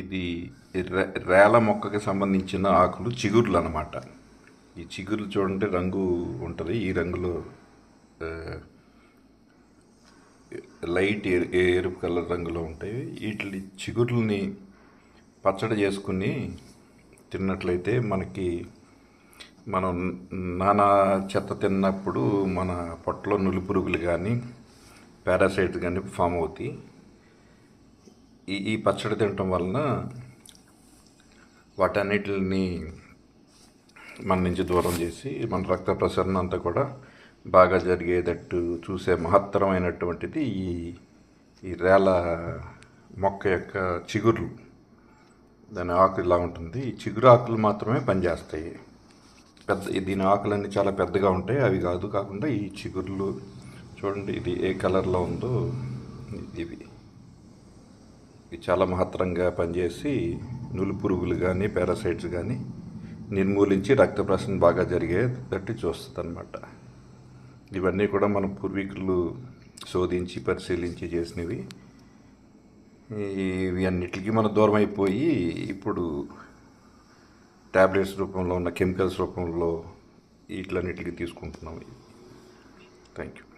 ఇది రేల మొక్కకి సంబంధించిన ఆకులు చిగుర్లు అన్నమాట ఈ చిగుర్లు చూడండి రంగు ఉంటుంది. ఈ రంగులో లైట్ ఎరుపు కలర్ రంగులో ఉంటాయి. వీటి చిగుర్లని పచ్చడి చేసుకుని తిన్నట్లయితే మనకి మనం నానా చెత్త తిన్నప్పుడు మన పొట్టలో నులిపురుగులు కానీ పారాసైట్స్ కానీ ఫామ్ అవుతాయి. ఈ ఈ పచ్చడి తినటం వలన వాటన్నిటిని మన నుంచి దూరం చేసి మన రక్త ప్రసరణ అంతా కూడా బాగా జరిగేటట్టు చూసే మహత్తరమైనటువంటిది ఈ ఈ రేల మొక్క యొక్క చిగుర్లు. దాని ఆకు ఇలా ఉంటుంది. ఈ చిగురు ఆకులు మాత్రమే పనిచేస్తాయి. పెద్ద దీని ఆకులన్నీ చాలా పెద్దగా ఉంటాయి. అవి కాదు కాకుండా ఈ చిగుర్లు చూడండి ఇది ఏ కలర్లో ఉందో ఇవి ఇది. చాలా మహత్తరంగా పనిచేసి నులి పురుగులు కానీ పారాసైట్స్ కానీ నిర్మూలించి రక్త ప్రసరణ బాగా జరిగేటట్టు చూస్తుంది అనమాట ఇవన్నీ కూడా మన పూర్వీకులు శోధించి పరిశీలించి చేసినవి. ఇవి అన్నిటికీ మనం దూరం అయిపోయి ఇప్పుడు ట్యాబ్లెట్స్ రూపంలో ఉన్న కెమికల్స్ రూపంలో వీటిలన్నిటికీ తీసుకుంటున్నాం. Thank you